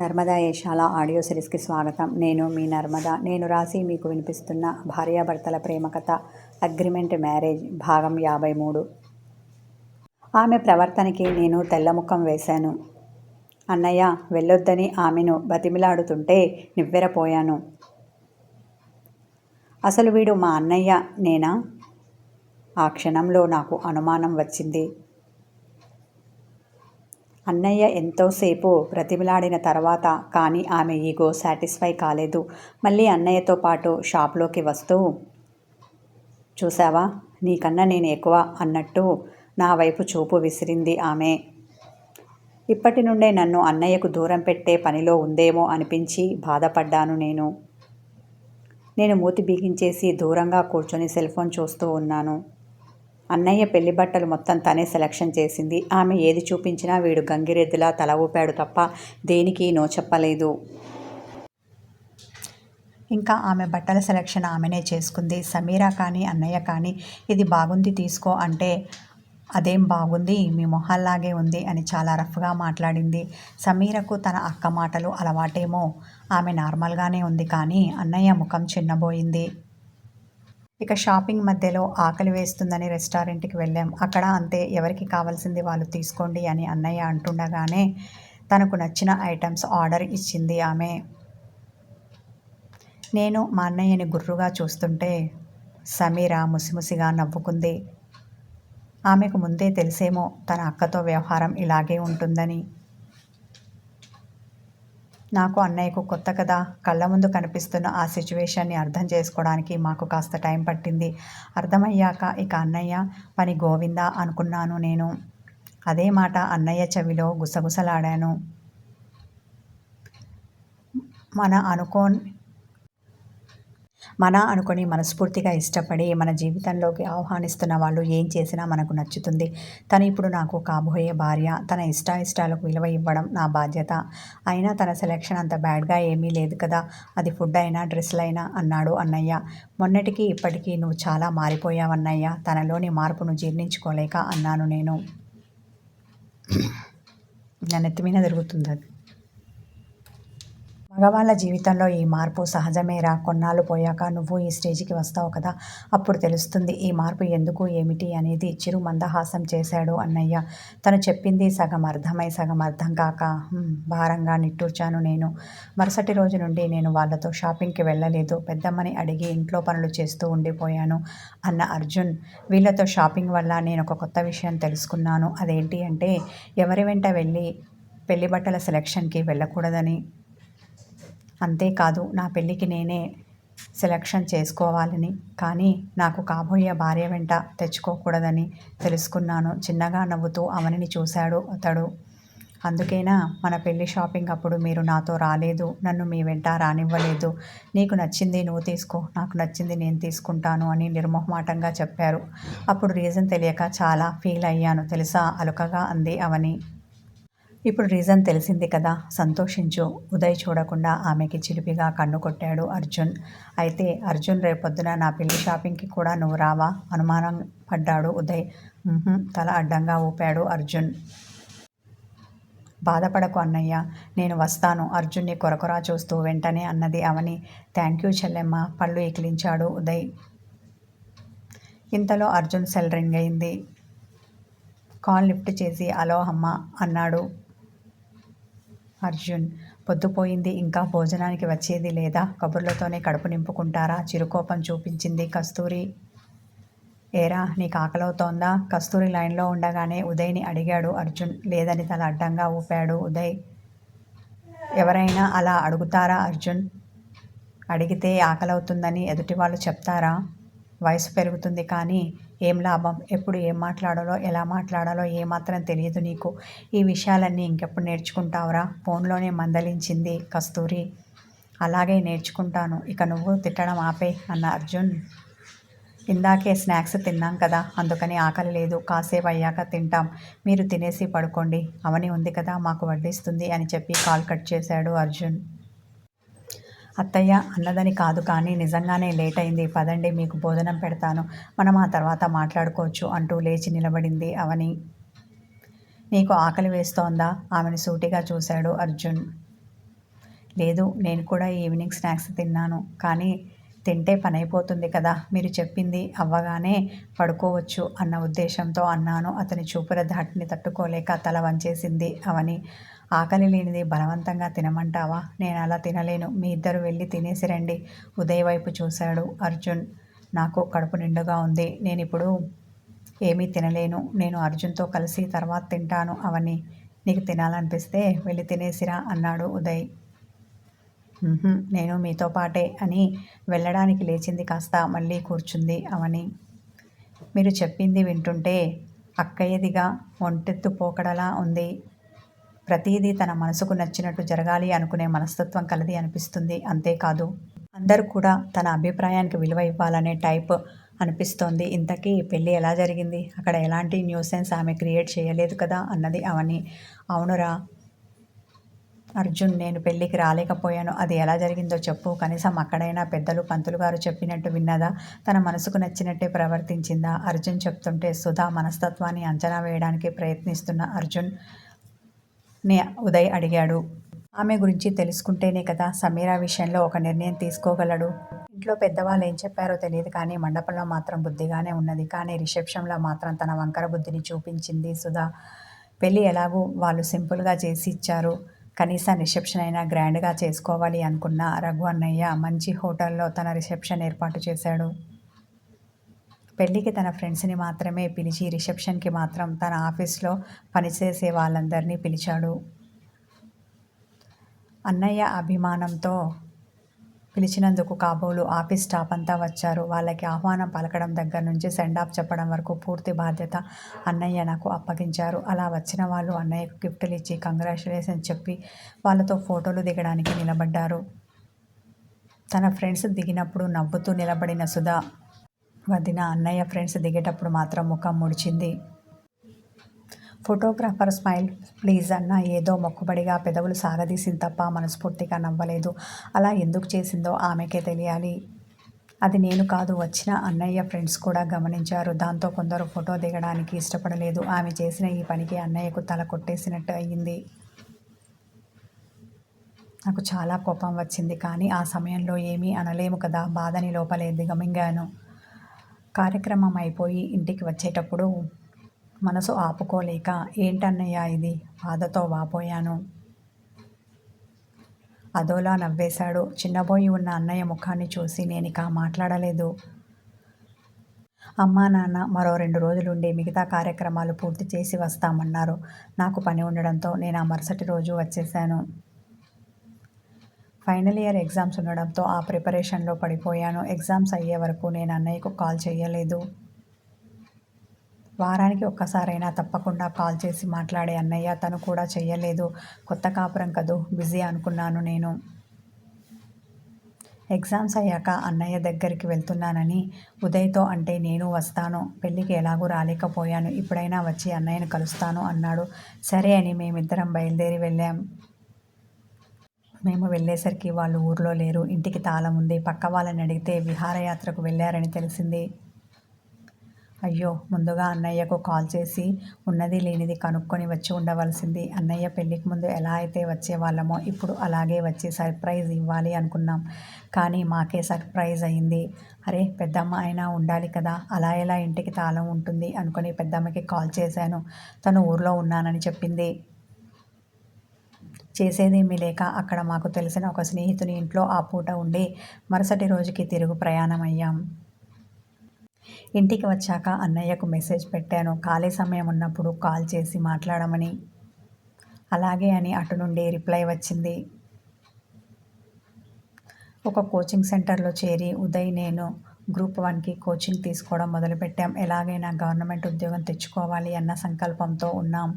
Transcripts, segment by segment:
Narmada యశాల audio సిరీస్కి స్వాగతం. నేను మీ నర్మద. నేను రాసి మీకు వినిపిస్తున్న భార్యాభర్తల ప్రేమ కథ అగ్రిమెంట్ మ్యారేజ్ భాగం యాభై మూడు. ఆమె ప్రవర్తనకి నేను తెల్లముఖం వేశాను. అన్నయ్య వెళ్ళొద్దని ఆమెను బతిమిలాడుతుంటే నివ్వెరపోయాను. అసలు వీడు మా అన్నయ్య నేనా? ఆ క్షణంలో నాకు అనుమానం వచ్చింది. అన్నయ్య ఎంతోసేపు బ్రతిమిలాడిన తర్వాత కానీ ఆమె ఈగో సాటిస్ఫై కాలేదు. మళ్ళీ అన్నయ్యతో పాటు షాప్లోకి వస్తూ చూసావా నీకన్నా నేను ఎక్కువ అన్నట్టు నా వైపు చూపు విసిరింది ఆమె. ఇప్పటి నుండే నన్ను అన్నయ్యకు దూరం పెట్టే పనిలో ఉందేమో అనిపించి బాధపడ్డాను నేను. నేను మూతి బిగించేసి దూరంగా కూర్చొని సెల్ ఫోన్ చూస్తూ ఉన్నాను. అన్నయ్య పెళ్ళి బట్టలు మొత్తం తనే సెలక్షన్ చేసింది. ఆమె ఏది చూపించినా వీడు గంగిరెద్దులా తల ఊపాడు తప్ప దేనికి నో చెప్పలేదు. ఇంకా ఆమె బట్టల సెలక్షన్ ఆమెనే చేసుకుంది. సమీరా కానీ అన్నయ్య కానీ ఇది బాగుంది తీసుకో అంటే అదేం బాగుంది? మీ మొహల్లాగే ఉంది అని చాలా రఫ్గా మాట్లాడింది. సమీరకు తన అక్క మాటలు అలవాటేమో. ఆమె నార్మల్గానే ఉంది కానీ అన్నయ్య ముఖం చిన్నబోయింది. ఇక షాపింగ్ మధ్యలో ఆకలి వేస్తుందని రెస్టారెంట్కి వెళ్ళాం. అక్కడ అంతే ఎవరికి కావాల్సింది వాళ్ళు తీసుకోండి అని అన్నయ్య అంటుండగానే తనకు నచ్చిన ఐటమ్స్ ఆర్డర్ ఇచ్చింది ఆమె. నేను మా అన్నయ్యని గుర్రుగా చూస్తుంటే సమీర ముసిముసిగా నవ్వుకుంది. ఆమెకు ముందే తెలిసేమో తన అక్కతో వ్యవహారం ఇలాగే ఉంటుందని. నాకు అన్నయ్యకు కొత్త కదా. కళ్ళ ముందు కనిపిస్తున్న ఆ సిచ్యువేషన్ని అర్థం చేసుకోవడానికి మాకు కాస్త టైం పట్టింది. అర్థమయ్యాక ఇక అన్నయ్య పని గోవిందా అనుకున్నాను నేను. అదే మాట అన్నయ్య చెవిలో గుసగుసలాడాను. మన అనుకో మన అనుకొని మనస్ఫూర్తిగా ఇష్టపడి మన జీవితంలోకి ఆహ్వానిస్తున్న వాళ్ళు ఏం చేసినా మనకు నచ్చుతుంది. తను ఇప్పుడు నాకు కాబోయే భార్య. తన ఇష్టాయిష్టాలకు విలువ ఇవ్వడం నా బాధ్యత. అయినా తన సెలెక్షన్ అంత బ్యాడ్గా ఏమీ లేదు కదా. అది ఫుడ్ అయినా డ్రెస్సులైనా అన్నాడు అన్నయ్య. మొన్నటికి ఇప్పటికీ నువ్వు చాలా మారిపోయావన్నయ్య తనలోని మార్పును జీర్ణించుకోలేక అన్నాను నేను. నా నెత్తి మీద తిరుగుతుంది అది. మగవాళ్ళ జీవితంలో ఈ మార్పు సహజమేరా కొన్నాళ్ళు పోయాక నువ్వు ఈ స్టేజ్కి వస్తావు కదా. అప్పుడు తెలుస్తుంది ఈ మార్పు ఎందుకు ఏమిటి అనేది చిరు మందహాసం చేశాడు అన్నయ్య. తను చెప్పింది సగం అర్థమై సగం అర్థం కాక భారంగా నిట్టూర్చాను నేను. మరుసటి రోజు నుండి నేను వాళ్ళతో షాపింగ్కి వెళ్ళలేదు. పెద్దమ్మని అడిగి ఇంట్లో పనులు చేస్తూ ఉండిపోయాను అన్న అర్జున్. వీళ్ళతో షాపింగ్ వల్ల నేను ఒక కొత్త విషయం తెలుసుకున్నాను. అదేంటి అంటే ఎవరి వెంట వెళ్ళి పెళ్ళి బట్టల సెలెక్షన్కి వెళ్ళకూడదని అంతేకాదు నా పెళ్ళికి నేనే సెలక్షన్ చేసుకోవాలని. కానీ నాకు కాబోయే భార్య వెంట తెచ్చుకోకూడదని తెలుసుకున్నాను. చిన్నగా నవ్వుతూ అవనిని చూశాడు అతడు. అందుకేనా? మన పెళ్ళి షాపింగ్ అప్పుడు మీరు నాతో రాలేదు. నన్ను మీ వెంట రానివ్వలేదు. నీకు నచ్చింది నువ్వు తీసుకో. నాకు నచ్చింది నేను తీసుకుంటాను అని నిర్మోహమాటంగా చెప్పారు. అప్పుడు రీజన్ తెలియక చాలా ఫీల్ అయ్యాను. తెలుసా? అలుకగా అంది అవని. ఇప్పుడు రీజన్ తెలిసింది కదా. సంతోషించు. ఉదయ్ చూడకుండా ఆమెకి చిలిపిగా కన్ను కొట్టాడు అర్జున్. అయితే అర్జున్ రేపొద్దున నా పెళ్ళి షాపింగ్కి కూడా నువ్వు రావా? అనుమానం పడ్డాడు ఉదయ్. తల అడ్డంగా ఊపాడు అర్జున్. బాధపడకు అన్నయ్య. నేను వస్తాను. అర్జున్ని కొరకొరా చూస్తూ వెంటనే అన్నది అవని. థ్యాంక్ యూ చెల్లెమ్మ. పళ్ళు ఎకిలించాడు ఉదయ్. ఇంతలో అర్జున్ సెల్ రింగ్ అయింది. కాల్ లిఫ్ట్ చేసి అలో అమ్మ అన్నాడు. అర్జున్ పొద్దుపోయింది. ఇంకా భోజనానికి వచ్చేది లేదా? కబుర్లతోనే కడుపు నింపుకుంటారా? చిరుకోపం చూపించింది కస్తూరి. ఏరా నీకు ఆకలవుతోందా? కస్తూరి లైన్లో ఉండగానే ఉదయ్ని అడిగాడు అర్జున్. లేదని తల అడ్డంగా ఊపాడు ఉదయ్. ఎవరైనా అలా అడుగుతారా అర్జున్? అడిగితే ఆకలవుతుందని ఎదుటి వాళ్ళు చెప్తారా? వయసు పెరుగుతుంది కానీ ఏం లాభం? ఎప్పుడు ఏం మాట్లాడాలో? ఎలా మాట్లాడాలో? ఏమాత్రం తెలియదు నీకు. ఈ విషయాలన్నీ ఇంకెప్పుడు నేర్చుకుంటావురా? ఫోన్లోనే మందలించింది కస్తూరి. అలాగే నేర్చుకుంటాను. ఇక నువ్వు తిట్టడం ఆపే అన్న అర్జున్. ఇందాకే స్నాక్స్ తిన్నాం కదా అందుకని ఆకలి లేదు. కాసేపు అయ్యాక తింటాం. మీరు తినేసి పడుకోండి. అవని ఉంది కదా మాకు వడ్డిస్తుంది అని చెప్పి కాల్ కట్ చేశాడు అర్జున్. అత్తయ్య అన్నదని కాదు కానీ నిజంగానే లేట్ అయింది. పదండి మీకు భోజనం పెడతాను. మనం ఆ తర్వాత మాట్లాడుకోవచ్చు అంటూ లేచి నిలబడింది అవని. నీకు ఆకలి వేస్తోందా? ఆమెను సూటిగా చూశాడు అర్జున్. లేదు నేను కూడా ఈవినింగ్ స్నాక్స్ తిన్నాను. కానీ తింటే పని అయిపోతుంది కదా మీరు చెప్పింది అవ్వగానే పడుకోవచ్చు అన్న ఉద్దేశంతో అన్నాను. అతని చూపుల ధాటిని తట్టుకోలేక తల వంచేసింది అవని. ఆకలి లేనిది బలవంతంగా తినమంటావా? నేను అలా తినలేను. మీ ఇద్దరు వెళ్ళి తినేసి రండి ఉదయ్ వైపు చూశాడు అర్జున్. నాకు కడుపు నిండుగా ఉంది. నేను ఇప్పుడు ఏమీ తినలేను. నేను అర్జున్తో కలిసి తర్వాత తింటాను అవని నీకు తినాలనిపిస్తే వెళ్ళి తినేసిరా అన్నాడు ఉదయ్. నేను మీతో పాటే అని వెళ్ళడానికి లేచింది కాస్త మళ్ళీ కూర్చుంది అవని. మీరు చెప్పింది వింటుంటే అక్కయ్యదిగా ఒంటెత్తు పోకడలా ఉంది. ప్రతిదీ తన మనసుకు నచ్చినట్టు జరగాలి అనుకునే మనస్తత్వం కలది అనిపిస్తుంది. అంతేకాదు అందరూ కూడా తన అభిప్రాయానికి విలువ ఇవ్వాలనే టైప్ అనిపిస్తోంది. ఇంతకీ పెళ్ళి ఎలా జరిగింది? అక్కడ ఎలాంటి న్యూసెన్స్ ఆమె క్రియేట్ చేయలేదు కదా అన్నది అవని. అవునురా అర్జున్ నేను పెళ్ళికి రాలేకపోయాను. అది ఎలా జరిగిందో చెప్పు. కనీసం అక్కడైనా పెద్దలు పంతులు గారు చెప్పినట్టు విన్నదా? తన మనసుకు నచ్చినట్టే ప్రవర్తించిందా? అర్జున్ చెప్తుంటే సుధా మనస్తత్వాన్ని అంచనా వేయడానికి ప్రయత్నిస్తున్న అర్జున్ ని ఉదయ్ అడిగాడు. ఆమె గురించి తెలుసుకుంటేనే కదా సమీరా విషయంలో ఒక నిర్ణయం తీసుకోగలడు. ఇంట్లో పెద్దవాళ్ళు ఏం చెప్పారో తెలియదు కానీ మండపంలో మాత్రం బుద్ధిగానే ఉన్నది. కానీ రిసెప్షన్లో మాత్రం తన వంకర బుద్ధిని చూపించింది సుధా. పెళ్ళి ఎలాగూ వాళ్ళు సింపుల్గా చేసి ఇచ్చారు. కనీసం రిసెప్షన్ అయినా గ్రాండ్గా చేసుకోవాలి అనుకున్న రఘు అన్నయ్య మంచి హోటల్లో తన రిసెప్షన్ ఏర్పాటు చేశాడు. పెళ్ళికి తన ఫ్రెండ్స్ని మాత్రమే పిలిచి రిసెప్షన్కి మాత్రం తన ఆఫీస్లో పనిచేసే వాళ్ళందరినీ పిలిచాడు. అన్నయ్య అభిమానంతో పిలిచినందుకు కాబోలు ఆఫీస్ స్టాఫ్ అంతా వచ్చారు. వాళ్ళకి ఆహ్వానం పలకడం దగ్గర నుంచి సెండ్ ఆఫ్ చెప్పడం వరకు పూర్తి బాధ్యత అన్నయ్య నాకు అప్పగించారు. అలా వచ్చిన వాళ్ళు అన్నయ్యకు గిఫ్టులు ఇచ్చి కంగ్రాచులేషన్ చెప్పి వాళ్ళతో ఫోటోలు దిగడానికి నిలబడ్డారు. తన ఫ్రెండ్స్ దిగినప్పుడు నవ్వుతూ నిలబడిన సుధా వదిన అన్నయ్య ఫ్రెండ్స్ దిగేటప్పుడు మాత్రం ముఖం ముడిచింది. ఫోటోగ్రాఫర్ స్మైల్ ప్లీజ్ అన్న ఏదో మొక్కుబడిగా పెదవులు సాగదీసింది తప్ప మనస్ఫూర్తిగా నవ్వలేదు. అలా ఎందుకు చేసిందో ఆమెకే తెలియాలి. అది నేను కాదు వచ్చిన అన్నయ్య ఫ్రెండ్స్ కూడా గమనించారు. దాంతో కొందరు ఫోటో దిగడానికి ఇష్టపడలేదు. ఆమె చేసిన ఈ పనికి అన్నయ్యకు తల కొట్టేసినట్టు అయ్యింది నాకు చాలా కోపం వచ్చింది కానీ ఆ సమయంలో ఏమీ అనలేము కదా. బాధని లోపలే దిగమింగాను. కార్యక్రమం అయిపోయి ఇంటికి వచ్చేటప్పుడు మనసు ఆపుకోలేక ఏంటన్నయ్యా ఇది? బాధతో వాపోయాను. అదోలా నవ్వేశాడు. చిన్నబోయి ఉన్న అన్నయ్య ముఖాన్ని చూసి నేనిక మాట్లాడలేదు. అమ్మా నాన్న మరో రెండు రోజులుండి మిగతా కార్యక్రమాలు పూర్తి చేసి వస్తామన్నారు. నాకు పని ఉండడంతో నేను ఆ మరుసటి రోజు వచ్చేసాను ఫైనల్ ఇయర్ ఎగ్జామ్స్ ఉండడంతో ఆ ప్రిపరేషన్లో పడిపోయాను. ఎగ్జామ్స్ అయ్యే వరకు నేను అన్నయ్యకు కాల్ చేయలేదు. వారానికి ఒక్కసారైనా తప్పకుండా కాల్ చేసి మాట్లాడే అన్నయ్య తను కూడా చెయ్యలేదు కొత్త కాపురం కదూ? బిజీ అనుకున్నాను నేను. ఎగ్జామ్స్ అయ్యాక అన్నయ్య దగ్గరికి వెళ్తున్నానని ఉదయ్తో అంటే నేను వస్తాను. పెళ్ళికి ఎలాగూ రాలేకపోయాను. ఇప్పుడైనా వచ్చి అన్నయ్యను కలుస్తాను అన్నాడు. సరే అని మేమిద్దరం బయలుదేరి వెళ్ళాం. మేము వెళ్ళేసరికి వాళ్ళు ఊర్లో లేరు ఇంటికి తాళం ఉంది పక్క వాళ్ళని అడిగితే విహారయాత్రకు వెళ్ళారని తెలిసింది. అయ్యో ముందుగా అన్నయ్యకు కాల్ చేసి ఉన్నది లేనిది కనుక్కొని వచ్చి ఉండవలసింది. అన్నయ్య పెళ్ళికి ముందు ఎలా అయితే వచ్చేవాళ్ళమో ఇప్పుడు అలాగే వచ్చి సర్ప్రైజ్ ఇవ్వాలి అనుకున్నాం. కానీ మాకే సర్ప్రైజ్ అయింది. అరే పెద్దమ్మ అయినా ఉండాలి కదా అలా ఎలా ఇంటికి తాళం ఉంటుంది అనుకుని పెద్దమ్మకి కాల్ చేశాను. తను ఊర్లో ఉన్నానని చెప్పింది. చేసేదేమీ లేక అక్కడ మాకు తెలిసిన ఒక స్నేహితుని ఇంట్లో ఆ పూట ఉండి మరుసటి రోజుకి తిరుగు ప్రయాణం అయ్యాం ఇంటికి వచ్చాక అన్నయ్యకు మెసేజ్ పెట్టాను. ఖాళీ సమయం ఉన్నప్పుడు కాల్ చేసి మాట్లాడమని. అలాగే అని అటు నుండి రిప్లై వచ్చింది. ఒక కోచింగ్ సెంటర్లో చేరి ఉదయ్ నేను గ్రూప్ వన్కి కోచింగ్ తీసుకోవడం మొదలుపెట్టాం. ఎలాగైనా గవర్నమెంట్ ఉద్యోగం తెచ్చుకోవాలి అన్న సంకల్పంతో ఉన్నాం.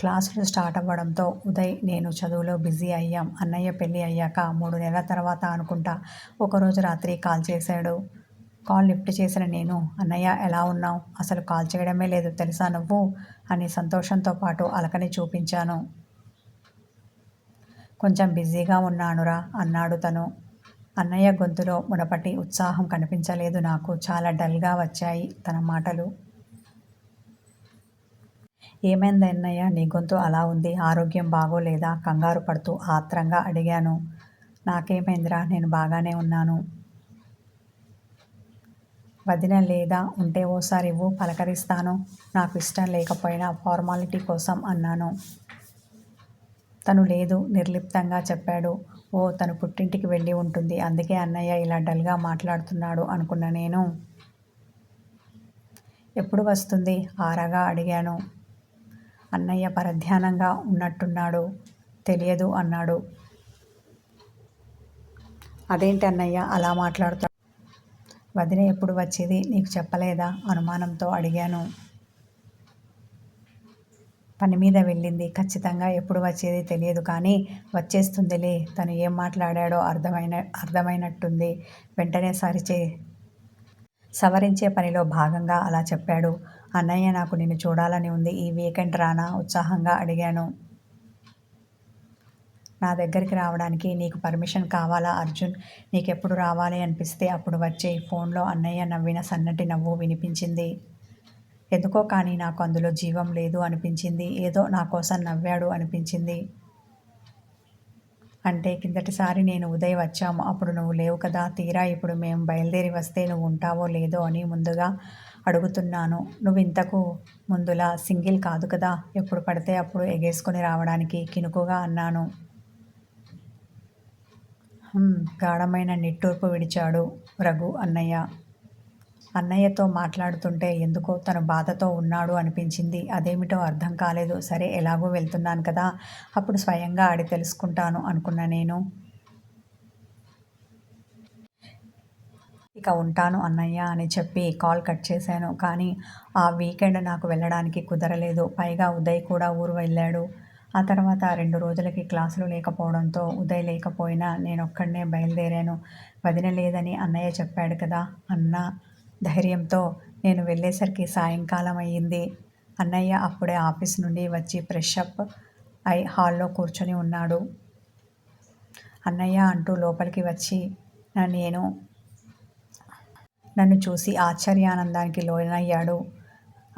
క్లాసులు స్టార్ట్ అవ్వడంతో ఉదయ్ నేను చదువులో బిజీ అయ్యాం. అన్నయ్య పెళ్ళి అయ్యాక మూడు నెలల తర్వాత అనుకుంటా. ఒకరోజు రాత్రి కాల్ చేశాడు. కాల్ లిఫ్ట్ చేసిన నేను అన్నయ్య ఎలా ఉన్నావు? అసలు కాల్ చేయడమే లేదు. తెలుసా నువ్వు? అని సంతోషంతో పాటు అలకని చూపించాను. కొంచెం బిజీగా ఉన్నానురా అన్నాడు తను. అన్నయ్య గొంతులో మునపటి ఉత్సాహం కనిపించలేదు నాకు. చాలా డల్గా వచ్చాయి తన మాటలు. ఏమైంది అన్నయ్య? నీ గొంతు అలా ఉంది. ఆరోగ్యం బాగోలేదా? కంగారు పడుతూ ఆత్రంగా అడిగాను. నాకేమైందిరా? నేను బాగానే ఉన్నాను. వదిన లేదా? ఉంటే ఓసారి ఇవ్వు పలకరిస్తాను. నాకు ఇష్టం లేకపోయినా ఫార్మాలిటీ కోసం అన్నాను. తను లేదు నిర్లిప్తంగా చెప్పాడు. ఓ తను పుట్టింటికి వెళ్ళి ఉంటుంది. అందుకే అన్నయ్య ఇలా డల్గా మాట్లాడుతున్నాడు అనుకున్న నేను. ఎప్పుడు వస్తుంది? ఆరగా అడిగాను. అన్నయ్య పరధ్యానంగా ఉన్నట్టున్నాడు తెలియదు అన్నాడు. అదేంటి అన్నయ్య అలా మాట్లాడుతాడు వదిన ఎప్పుడు వచ్చేది నీకు చెప్పలేదా? అనుమానంతో అడిగాను. పని మీద వెళ్ళింది. ఖచ్చితంగా ఎప్పుడు వచ్చేది తెలియదు కానీ వచ్చేస్తుందిలే. తను ఏం మాట్లాడాడో అర్థమైన అర్థమైనట్టుంది. వెంటనే సరిచే సవరించే పనిలో భాగంగా అలా చెప్పాడు. అన్నయ్య నాకు నిన్ను చూడాలని ఉంది. ఈ వీకెండ్ రానా? ఉత్సాహంగా అడిగాను. నా దగ్గరికి రావడానికి నీకు పర్మిషన్ కావాలా అర్జున్? నీకెప్పుడు రావాలి అనిపిస్తే అప్పుడు వచ్చే ఫోన్లో అన్నయ్య నవ్విన సన్నటి నవ్వు వినిపించింది. ఎందుకో కానీ నాకు అందులో జీవం లేదు అనిపించింది. ఏదో నా కోసం నవ్వాడు అనిపించింది. అంటే కిందటిసారి నేను ఉదయ్ వచ్చాము. అప్పుడు నువ్వు లేవు కదా. తీరా ఇప్పుడు మేము బయలుదేరి వస్తే నువ్వు ఉంటావో లేదో అని ముందుగా అడుగుతున్నాను. నువ్వు ఇంతకు ముందులా సింగిల్ కాదు కదా ఎప్పుడు పడితే అప్పుడు ఎగేసుకొని రావడానికి కినుకుగా అన్నాను. గాఢమైన నిట్టూర్పు విడిచాడు రఘు అన్నయ్య. అన్నయ్యతో మాట్లాడుతుంటే ఎందుకో తను బాధతో ఉన్నాడు అనిపించింది. అదేమిటో అర్థం కాలేదు. సరే ఎలాగో వెళ్తున్నాను కదా అప్పుడు స్వయంగా ఆడి తెలుసుకుంటాను అనుకున్న నేను. ఇక ఉంటాను అన్నయ్య అని చెప్పి కాల్ కట్ చేశాను. కానీ ఆ వీకెండ్ నాకు వెళ్ళడానికి కుదరలేదు. పైగా ఉదయ్ కూడా ఊరు వెళ్ళాడు. ఆ తర్వాత రెండు రోజులకి క్లాసులు లేకపోవడంతో ఉదయ్ లేకపోయినా నేను ఒక్కడనే బయలుదేరాను. వదిన లేదని అన్నయ్య చెప్పాడు కదా అన్న ధైర్యంతో నేను వెళ్ళేసరికి సాయంకాలం అయ్యింది. అన్నయ్య అప్పుడే ఆఫీస్ నుండి వచ్చి ఫ్రెష్ అప్ అయి హాల్లో కూర్చొని ఉన్నాడు. అన్నయ్య అంటూ లోపలికి వచ్చి నేను నన్ను చూసి ఆశ్చర్యానందానికి లోనయ్యాడు.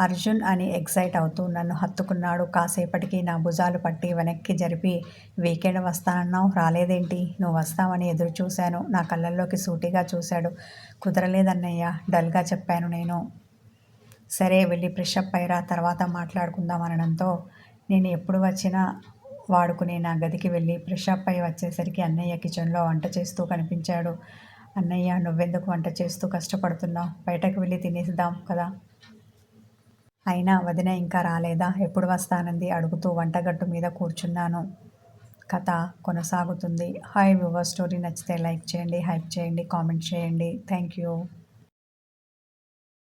అర్జున్ అని ఎక్సైట్ అవుతూ నన్ను హత్తుకున్నాడు. కాసేపటికి నా భుజాలు పట్టి వెనక్కి జరిపి వీకెండ్ వస్తానన్నావు? రాలేదేంటి? నువ్వు వస్తావని ఎదురు చూశాను. నా కళ్ళల్లోకి సూటిగా చూశాడు. కుదరలేదన్నయ్య డల్గా చెప్పాను నేను. సరే వెళ్ళి ఫ్రెషప్ అయ్యరా తర్వాత మాట్లాడుకుందాం అనడంతో నేను ఎప్పుడు వచ్చినా వాడుకునే నా గదికి వెళ్ళి ఫ్రెషప్ అయి వచ్చేసరికి అన్నయ్య కిచెన్లో వంట చేస్తూ కనిపించాడు. అన్నయ్య నువ్వెందుకు వంట చేస్తూ కష్టపడుతున్నావు? బయటకు వెళ్ళి తినేద్దాం కదా. అయినా వదిన ఇంకా రాలేదా? ఎప్పుడు వస్తానంది? అడుగుతూ వంటగట్టు మీద కూర్చున్నాను. కథ కొనసాగుతుంది. హాయ్ వ్యూవర్ స్టోరీ నచ్చితే లైక్ చేయండి హైప్ చేయండి కామెంట్ చేయండి. Thank you.